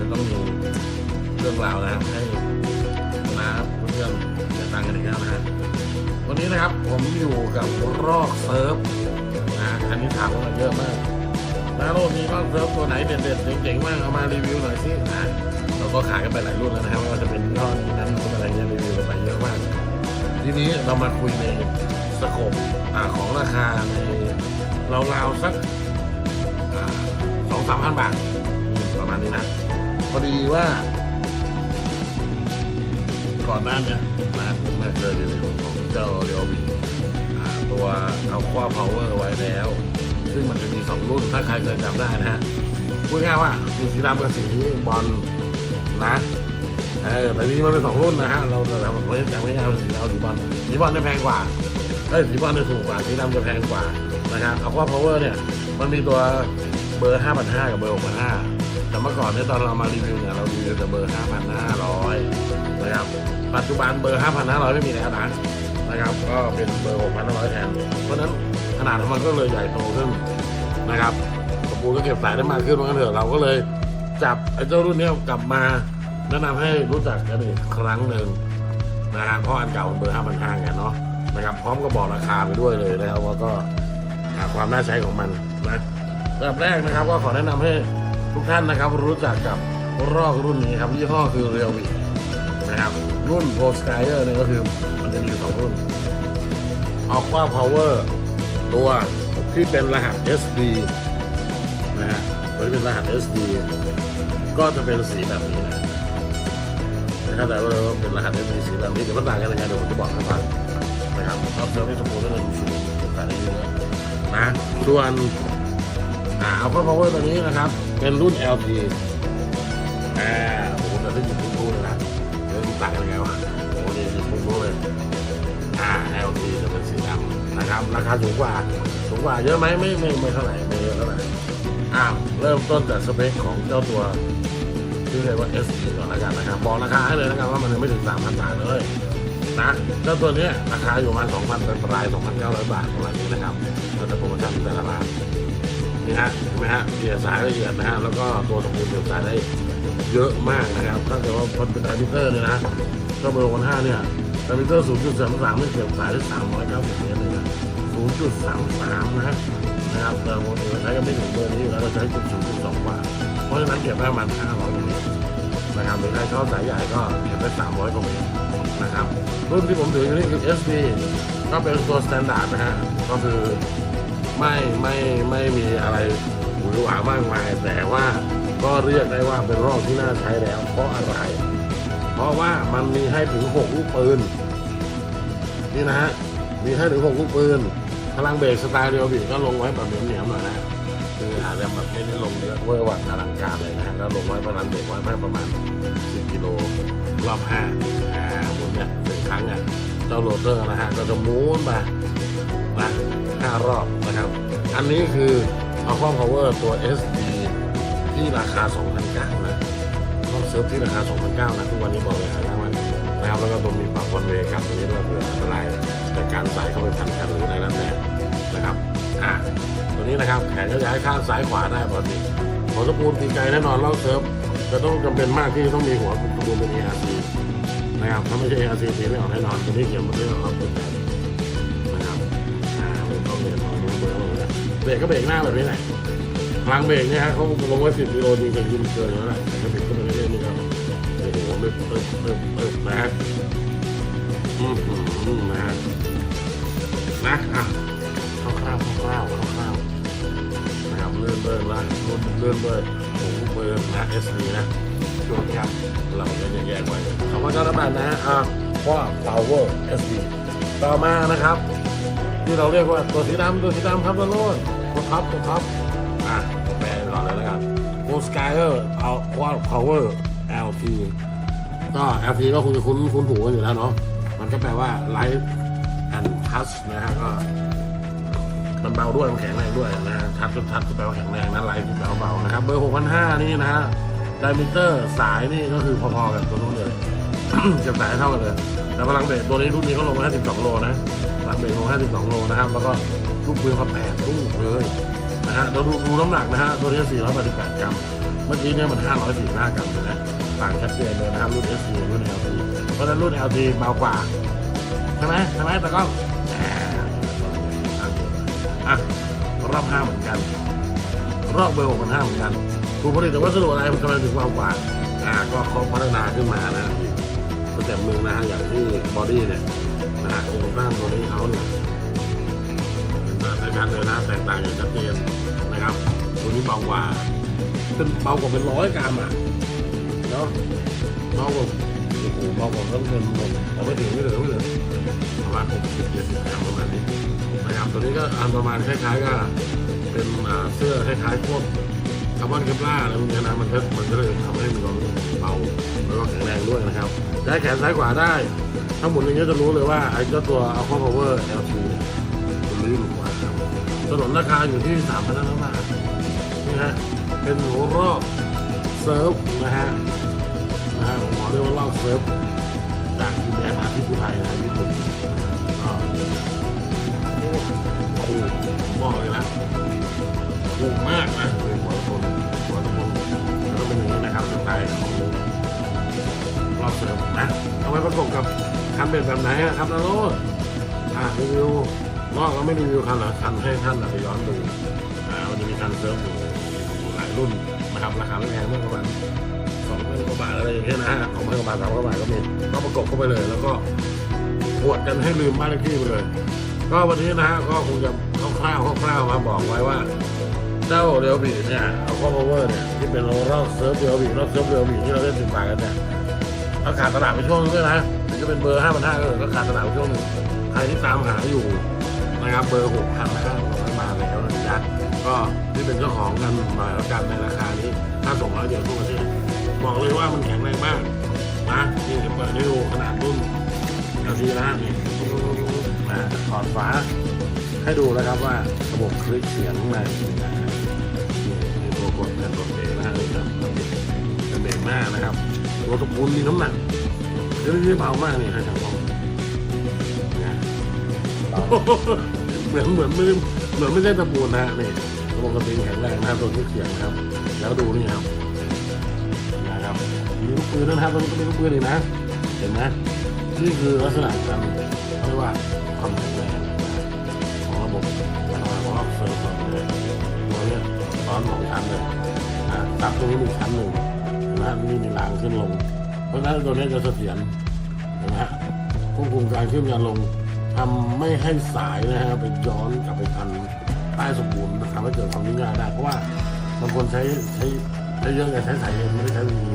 จะต้องมีเรื่องราวนะครับให้นะเพื่อนๆได้ฟังกันอีกแล้วนะวันนี้นะครับผมอยู่กับรอกเซิร์ฟนะอันนี้ถามกันมาเยอะมากนะโลกนี้รอกเซิร์ฟตัวไหนเด็ดๆเจ๋งๆบ้างเอามารีวิวหน่อยสินะเราก็ขายกันไปหลายรุ่นแล้วนะครับไม่ว่าจะเป็นยี่ห้อนี้นั้นอะไรเงี้ยรีวิวกันไปเยอะมากทีนี้เรามาคุยในสโคปอ่าของราคาในราวๆสักสองสามพันบาทประมาณนี้นะ อดีว่า ก่อนหน้าเนี้ยนะผมมาเจอรีวิวของเจ้าเรียวบีตัวเอาควาพาวเวอร์ไว้แล้ว ซึ่งมันจะมีสองรุ่นถ้าใครเคยจำได้นะฮะพูดง่ายว่ามีสีดำกับสีบอลนะเออแต่นี้มันเป็นสองรุ่นนะฮะเราเราเราไม่จำไม่ได้ว่าสีดำสีบอลสีบอลจะแพงกว่าเอ้ยสีบอลจะถูกกว่าสีดำจะแพงกว่านะครับเอาว่า power เนี่ยมันมีตัวเบอร์ 5,500 กับเบอร์ 6,500 แต่เมื่อก่อนเนี่ยตอนเรามารีวิวเนี่ยเรารีวิวแต่เบอร์ 5,500 นะครับ ปัจจุบันเบอร์ 5,500 ไม่มีแล้วนะนะครับ ก็เป็นเบอร์ 6,500 แทน เพราะนั้นขนาดของมันก็เลยใหญ่โตขึ้นนะครับกระปูก็เก็บสายได้มากขึ้นเพราะงั้นเถอะเราก็เลยจับไอ้เจ้ารุ่นเนี้กลับมาแนะนำให้รู้จักกันอีกครั้งหนึ่งนะฮะเพราะอันเก่าเบอร์ 5,500กันเนาะนะครับพร้อมก็บอกราคาไปด้วยเลยนะครับว่าก็หาความน่าใช้ของมันนะอันดับแรกนะครับก็ขอแนะนำให้ ทุกท่านนะครับรู้จักกับรอกรุ่นนี้ครับยี่ห้อคือเรียววีนะครับรุ่น Pro Skyer เนี่ยก็คือมันจะมีอยู่สองรุ่น Aqua Power ตัวที่เป็นรหัส SD นะฮะตัวที่เป็นรหัส SD ก็จะเป็นสีแบบนี้นะถ้าใจว่าเราเป็นรหัส SD สีแบบนี้เดี๋ยวมันต่างกันยังไงเดี๋ยวผมจะบอกให้ฟังนะครับชอบเซอร์วิสสมูทก็เลยมีสีต่างกันเยอะนะส่วนอ่า Aqua Power ตัวนี้นะครับ เป็นรุ่น LT อ่าโอ้โหแต่ที่อยู่ทุกรุ่นเลยนะเดี๋ยวต่างกันยังไงวะโอ้นี่คือพุ่งรู้เลย อ่า LT จะเป็นสีดำนะครับ ราคาสูงกว่า สูงกว่าเยอะไหมไม่ไม่ไม่เท่าไหร่ไม่เยอะเท่าไหร่อ่าเริ่มต้นจากสเปคของเจ้าตัวที่เรียกว่า SD ก่อนแล้วกันนะครับ บอกราคาให้เลยนะครับว่ามันยังไม่ถึง3,000บาทเลยนะเจ้าตัวนี้ราคาอยู่ประมาณ2,000เป็นปลาย2,900 บาทประมาณนี้นะครับแล้วแต่โปรโมชั่นแต่ละร้าน นี่ฮะเห็นไหมฮะเสียบสายละเอียดนะฮะแล้วก็ตัวสมบูรณ์เสียบสายได้เยอะมากนะครับถ้าเกิดว่ามันเป็นไดมิเตอร์เนี่ยนะเจ้าเบอร์วันห้าเนี่ยไดมิเตอร์0.33ไม่เสียบสายได้390เมตรเลยนะ0.33นะฮะนะครับแต่ปกติเราใช้กันไม่ถึงเบอร์นี้แล้วเราใช้จุด0.2กว่าเพราะฉะนั้นเก็บได้ประมาณ500กว่าเมตรนะครับหรือใครชอบสายใหญ่ก็เก็บได้300กว่าเมตรนะครับรุ่นที่ผมถืออยู่นี่คือ SD ก็เป็นตัวสแตนดาร์ดนะฮะก็คือ ไม่ไม่ไม่มีอะไรหวือหวามากมาย แต่ว่าก็เรียกได้ว่าเป็นรอบที่น่าใช้แล้ว เพราะอะไร เพราะว่ามันมีให้ถึง6ลูกปืนนี่นะฮะมีให้ถึง6ลูกปืนพลังเบรกสไตล์เรียวบีก็ลงไว้แบบเหนียวๆหน่อยนะคืออาจจะแบบไม่ได้ลงเยอะเวอร์วังอลังการเลยนะแล้วลงไว้พลังเบรกไว้แค่ประมาณ10กิโลรอบห้าอ่าหมุนเนี่ยหนึ่งครั้งอะเจ้าโรเตอร์นะฮะก็จะหมุนไปนะ ห้ารอบนะครับ อันนี้คือเอาข้อ power ตัว SD ที่ราคา 2,900นะต้องเซิร์ฟที่ราคา 2,900นะทุกวันนี้บอกเลยขายได้มันะครับแล้วก็ตัวมีปรับวันเวย์กันตรงนี้ด้วยเผื่ออันตรายแต่การใส่เข้าไปพันกันหรืออะไรนั่นแหละนะครับอ่าตัวนี้นะครับแขนก็ย้ายข้างซ้ายขวาได้ปกติหัวตะปูนตีไกลแน่นอนเราเซิร์ฟจะต้องจำเป็นมากที่ต้องมีหัวตะปูนเป็น ARC นะครับถ้าไม่ใช่ ARC ตีไม่ออกแน่นอนตัวนี้เขียนมาด้วยครับนะครับ เบรกก็เบรกหน้าแบบนี้แหละพลังเบรกเนี่ยฮะเขาลงไว้สิบกิโลจริงๆยิงเกินแล้วแหละแต่ก็บิดขึ้นไปเรื่อยๆนี่ก็โอ้โหไม่เปิดเปิดเปิดนะฮะอืมอืมนะฮะนะอะคร่าวๆคร่าวๆคร่าวๆนะครับเลื่อนเบิร์นละเลื่อนเบิร์นโอ้โหเบิร์นนะเอสดีนะช่วงครับเราจะแยกไว้สองพันเก้าร้อยบาทนะอะว่า power SD ต่อมานะครับ ที่เราเรียกว่าตัวสีดำตัวสีดำครับตัวโน้น ท็อปตัวท็อปอะแปลก่อนเลยแล้วกัน b o s k y e r เอาว่า power LT ก็ LT ก็คงจะคุ้นคุ้นหูกันอยู่แล้วเนาะมันก็แปลว่า light and touch นะฮะก็มันเบาด้วยมันแข็งแรงด้วยนะฮะทัชทัชแปลว่าแข็งแรงนะไลท์แปลว่าเบานะครับเบอร์6,500นี่นะฮะไดมิเตอร์สายนี่ก็คือพอๆกันตัวนู้นเลยเสียบสายเท่ากันเลยแต่พลังเบรกตัวนี้รุ่นนี้เขาลงมา52โลนะพลังเบรกลง52โลนะครับแล้วก็ ลูกปืนเขาแปดลูกเลยนะฮะเราดูดูน้ำหนักนะฮะตัวนี้488กรัมเมื่อกี้เนี่ยมัน 545กรัมนะต่างชัดเจนเลยนะครับรุ่น SC รุ่น LT เพราะฉะนั้นรุ่น LT เบากว่าใช่ไหมใช่ไหมแต่ก็อะรอบห้าเหมือนกัน รอบเบอร์หกพันห้าเหมือนกันผู้ผลิตแต่วัสดุอะไรมันทำไมถึงเบากว่าอ่าก็เขาพัฒนาขึ้นมานะสเต็ปหนึ่งนะฮะอย่างที่บอดี้เนี่ยนะฮะโครงสร้างตัวนี้เขาเนี่ย การเดินหน้าแตกต่างอย่างชัดเจนนะครับ ตัวนี้เบากว่าเป็นเบากว่าเป็นร้อยกรัมอะเนาะเบากว่าโอ้โหเบากว่าต้องเป็นหมดเอาไม่ถึงไม่ถึงไม่ถึงประมาณหกสิบเจ็ดสิบกรัมประมาณนี้นะครับตัวนี้ก็อันประมาณคล้ายๆกับเป็นเสื้อคล้ายๆพวกคาร์บอนเคปลาอะไรพวกนี้นะมันก็มันก็เลยทำให้มีความรู้สึกเบาแล้วก็แข็งแรงด้วยนะครับได้แขนซ้ายขวาได้ ถ้าหมุนอย่างนี้จะรู้เลยว่าไอ้เจ้าตัว Alpha Power L2 มันลื่น กว่าครับถนนราคาอยู่ที่สามพันห้าบาทนี่ฮะเป็นหัวรอบเซิร์ฟนะฮะนะฮะผมขอเรียกว่ารอบเซิร์ฟจากดินแดนมาที่ภูไทยนะญี่ปุ่นก็โอ้โหบอกเลยนะถูกมากนะเป็นหัวคนหัวตะพงแล้วก็เป็นอย่างนี้นะครับสไตล์ของรอบเซิร์ฟนะเอาไปประกบกับคันเป็นแบบไหนครับนาโรดอะรีวิว นอกเราไม่รีวิวคันหละคันให้ท่านไปย้อนดูอ่ามันจะมีคันเซิร์ฟอยู่หลายรุ่นนะครับราคาไม่แพงไม่ประมาณสองพันกว่าบาทอะไรอย่างเงี้ยนะฮะสองพันกว่าบาทสามพันกว่าบาทก็มีก็ประกบเข้าไปเลย แล้วก็ปวดกันให้ลืมบ้านเลขที่ไปเลย ก็วันนี้นะฮะก็คงจะคร่าวๆคร่าวๆมาบอกไว้ว่าเจ้าเรียวบีเนี่ยเอาข้อพาวเวอร์เนี่ยที่เป็นรอบเซิร์ฟเรียวบีรอบเซิร์ฟเรียวบีที่เราเล่นสิบบาทกันเนี่ยก็ขาดตลาดไปช่วงนึงด้วยนะถึงจะเป็นเบอร์ห้าพันห้าก็เออก็ขาดตลาดไปช่วงหนึ่งใครที่ตามหาอยู่ นะครับเบอร์หกพันห้าร้อยมาแล้วนะจ๊ะก็ที่เป็นเจ้าของกันมาแล้วกันในราคานี้ถ้าส่งร้อยเดี๋ยวทั่วประเทศบอกเลยว่ามันแข็งแรงมากนะนี่จะเปิดให้ดูขนาดรุ่นนาทีนะนี่มาถอดฝาให้ดูแล้วครับว่าระบบคลิกเสียงข้างในเป็นยังไงนี่มีตัวกดแผ่นรถเบรกนะครับเป็นเบรกหน้านะครับตัวตะปูนมีน้ำหนักเรื่องนี้เบามากนี่ให้ทางมองนะ เหมือนเหมือนไม่เหมือนไม่ใช่ตะปูนะฮะนี่ระบบกระติงแข็งแรงนะครับตัวที่เขียงนะครับ แล้วดูนี่ครับนะครับมีลูกปืนนะครับตัวนี้ก็มีลูกปืนอีกนะ เห็นไหมนี่คือลักษณะการเรียกว่าความแข็งแรงของระบบของระบบเซิร์ฟของเลยตัวนี้ซ้อนสองชั้นเลยนะตับตรงนี้หนึ่งชั้นหนึ่งนะนี่มีรางขึ้นลง เพราะฉะนั้นตัวนี้จะเสถียรนไหมฮะควบคุมการขึ้นการลง ทำไม่ให้สายนะฮะไปย้อนกลับไปทันใต้สมบูรณ์ทำให้เกิดความยุ่งยากได้เพราะว่าบางคนใช้ใช้ใช้เยอะไงใช้สายเอ็นไม่ได้ใช้วีดี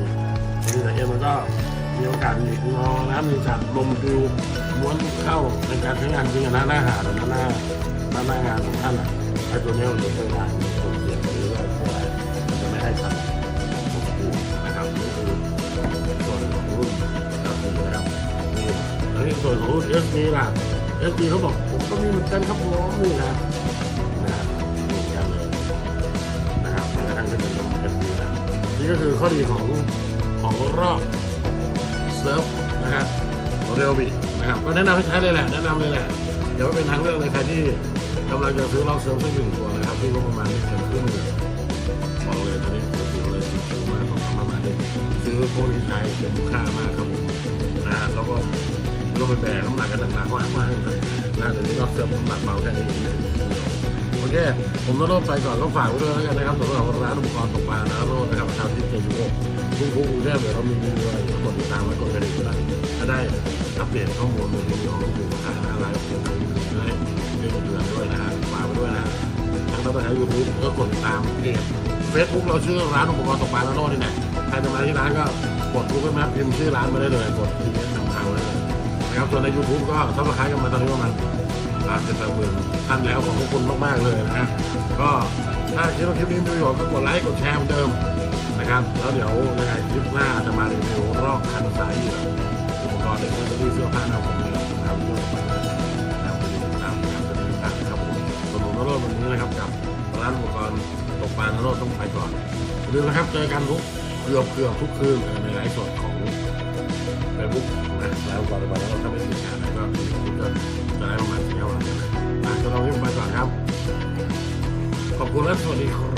สายเอ็นมันก็มีโอกาสหนีงอนะมีโอกาสลมดิวม้วนเข้าในการใช้งานจริงนะหน้าหาดหรือหน้าหน้าหน้างานของท่านอะไอ้ตัวเนี้ยมันจะช่วยได้มีตัวเสียงหรือว่าอะไรมันจะไม่ให้ทันสมบูรณ์นะครับนี่คือส่วนของรุ่นครับนะครับนี่แล้วนี่ส่วนของรุ่น S นี้ล่ะ เอฟซีเขาบอกผมก็มีเหมือนกันครับผมนี่นะนะครับเหมือนกันเลยนะครับแม้กระทั่งที่เป็นเอฟซีนะนี่ก็คือข้อดีของของรอบเซิร์ฟนะครับเรลบินะครับก็แนะนำให้ใช้เลยแหละแนะนำเลยแหละเดี๋ยวเป็นทางเลือกเลยใครที่กำลังจะซื้อรอบเซิร์ฟสักหนึ่งตัวนะครับที่งบประมาณไม่เกินครึ่งหมื่นบอกเลยตอนนี้ถือเลยถือมาสองสามประมาณนี้ซื้อโคตรไทยเป็นคุ้มค่ามากครับผมนะฮะแล้วก็ ก็ไปแบกน้ำหนักกันหนักๆมากมากเลยนะเดี๋ยวนี้ก็เสื่อมน้ำหนักเบาแค่นี้เองโอเค ผมต้องรบไปก่อนก็ฝากไว้ด้วยแล้วกันนะครับสำหรับร้านอุปกรณ์ตกปลานะโรดนะครับประชาธิปไตยยุโรปทุกๆกรุงเทพเดี๋ยวเรามีรีวิวอะไรกดติดตามไว้กดกระดิ่งด้วยจะได้อัปเดตข้อมูลในรีวิวของลูกค้าอะไรเกี่ยวกับให้เรื่องเดือนด้วยนะฮะฝากไว้ด้วยนะทางเราไปหายูทูบก็กดติดตามเพจเฟซบุ๊กเราชื่อร้านอุปกรณ์ตกปลาโรดนี่แหละใครจะมาที่ร้านก็กดกูเกิลแมพพิมพ์ชื่อร้านมาได้เลยกดทีนี้ นะครับส่วนใน YouTube ก็ซับสไครต์กันมาตอนนี้ประมาณอาจจะเป็นหมื่นท่านแล้วขอบพระคุณมากๆเลยนะฮะก็ถ้าคิดว่าคลิปนี้มีประโยชน์ก็กดไลค์กดแชร์เหมือนเดิมนะครับ แล้วเดี๋ยวในคลิปหน้าจะมารีวิวรอบคันสายเหยื่ออุปกรณ์เด็กเสื้อเสื้อผ้าหน้าผมเนี่ยนะครับเราไปนะครับไปติดตามนะครับจะติดตามนะครับผมสนุนโลดวันนี้นะครับกับร้านอุปกรณ์ตกปลาโลดต้องไปก่อนอย่าลืมนะครับเจอกันทุกเกือบเกือบทุกคืนในไลฟ์สดของ เฟซบุ๊กนะแล้วก่อนไปแล้วเราทำให้ติดงานแล้วก็ก็จะได้ประมาณสี่ห้าวันนะก็ลองให้ผมไปก่อนครับ ขอบคุณและสวัสดีครับ